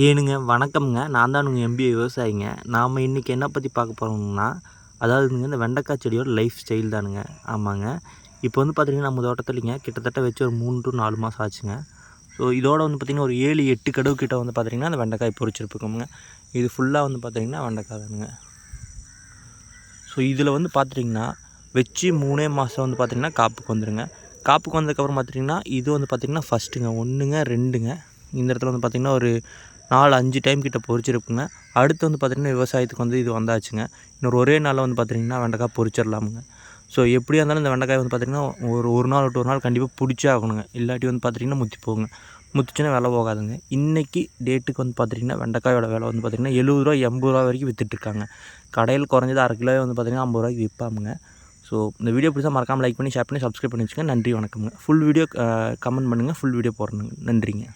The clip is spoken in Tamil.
ஏனுங்க வணக்கம்ங்க. நான் தான் உங்கள் எம்பிஏ விவசாயிங்க. நாம் இன்றைக்கி என்ன பற்றி பார்க்க போகிறோம்னா அதாவதுங்க இந்த வெண்டைக்காய் செடியோட லைஃப் ஸ்டைல் தானுங்க. ஆமாங்க. இப்போ வந்து பார்த்திங்கன்னா நம்ம தோட்டத்துலிங்க கிட்டத்தட்ட வச்சு ஒரு மூணு டு நாலு மாதம் ஆச்சுங்க. ஸோ இதோட வந்து பார்த்திங்கன்னா ஒரு ஏழு எட்டு கடவு கிட்ட வந்து பார்த்திங்கன்னா அந்த வெண்டைக்காய் பொறிச்சிருப்போங்க இது ஃபுல்லாக வந்து பார்த்திங்கன்னா வெண்டைக்காய் தானுங்க. ஸோ இதில் வந்து பார்த்துட்டிங்கன்னா வச்சு மூணே மாதம் வந்து பார்த்திங்கன்னா காப்புக்கு வந்துடுங்க காப்புக்கு வந்ததுக்கப்புறம் பார்த்துட்டிங்கன்னா இது வந்து பார்த்திங்கன்னா ஃபஸ்ட்டுங்க ஒன்றுங்க ரெண்டுங்க. இந்த இடத்துல வந்து பார்த்திங்கன்னா ஒரு நாலு அஞ்சு டைம் கிட்ட பொறிச்சிருக்குங்க அடுத்து வந்து பார்த்திங்கன்னா விவசாயத்துக்கு வந்து இது வந்தாச்சுங்க. இன்னொரு ஒரே நாளில் வந்து பார்த்திங்கன்னா வெண்டைக்காய் பொறிச்சிடலாமுங்க ஸோ எப்படியா இருந்தாலும் இந்த வெண்டைக்காய் வந்து பார்த்திங்கன்னா ஒரு ஒரு நாள் விட்டு ஒரு நாள் கண்டிப்பாக பிடிச்சே ஆகணுங்க. இல்லாட்டி வந்து பார்த்திங்கன்னா முத்தி போகுங்க. முத்துச்சுன்னா விலை போகாதுங்க. இன்றைக்கி டேட்டுக்கு வந்து பார்த்திங்கன்னா வெண்டைக்காயோட விலை வந்து பார்த்திங்கன்னா எழுபது ரூபா எண்பது ரூபா வரைக்கும் விற்றுட்ருக்காங்க கடையில் குறைஞ்சது அரை கிலோவே வந்து பார்த்திங்கன்னா ஐம்பது ரூபாய்க்கு விற்பாமுங்க. ஸோ இந்த வீடியோ பிடிச்சா மறக்காமல் லைக் பண்ணி ஷேர் பண்ணி சப்ஸ்கிரைப் பண்ணி வச்சுக்கோங்க நன்றி வணக்கம்ங்க. ஃபுல் வீடியோ கமெண்ட் பண்ணுங்கள் ஃபுல் வீடியோ போடணுங்க. நன்றிங்க.